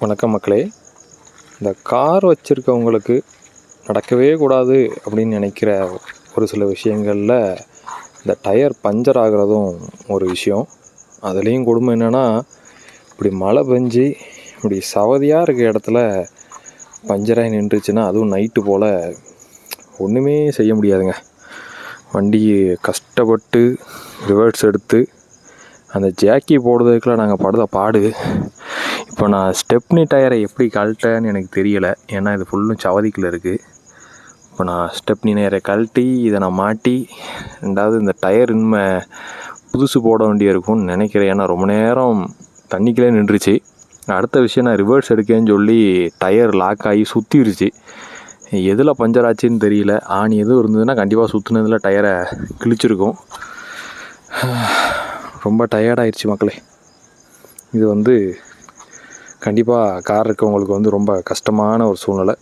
வணக்கம் மக்களே. இந்த கார் வச்சுருக்கவங்களுக்கு நடக்கவே கூடாது அப்படின்னு நினைக்கிற ஒரு சில விஷயங்களில் இந்த டயர் பஞ்சர் ஆகிறதும் ஒரு விஷயம். அதுலேயும் கொடுமை என்னென்னா இப்படி மழை பெஞ்சு இப்படி சவதியாக இருக்க இடத்துல பஞ்சராகி நின்றுச்சுன்னா அதுவும் நைட்டு போல் ஒன்றுமே செய்ய முடியாதுங்க. வண்டி கஷ்டப்பட்டு ரிவர்ஸ் எடுத்து அந்த ஜாக்கி போடுறதுக்குள்ள நாங்கள் படுத பாடு. இப்போ நான் ஸ்டெப்னி டயரை எப்படி கழட்டேன்னு எனக்கு தெரியலை. ஏன்னா இது ஃபுல்லும் சவதிக்கில் இருக்குது இப்போ நான் ஸ்டெப்னி டயரை கழட்டி இதை நான் மாட்டி ரெண்டாவது இந்த டயர் இனிமே புதுசு போட வேண்டிய இருக்கும்னு நினைக்கிறேன். ஏன்னா ரொம்ப நேரம் தண்ணிக்கிலே நின்றுச்சு. அடுத்த விஷயம் நான் ரிவர்ஸ் எடுக்கேன்னு சொல்லி டயர் லாக் ஆகி சுற்றிருச்சு எதில் பஞ்சர் ஆச்சுன்னு தெரியல. ஆணி எதுவும் இருந்ததுன்னா கண்டிப்பாக சுற்றுனதில் டயரை கிழிச்சிருக்கும். ரொம்ப டயர்டாயிடுச்சு மக்களே. இது வந்து கண்டிப்பாக கார் இருக்கவங்களுக்கு வந்து ரொம்ப கஷ்டமான ஒரு சூழ்நிலை.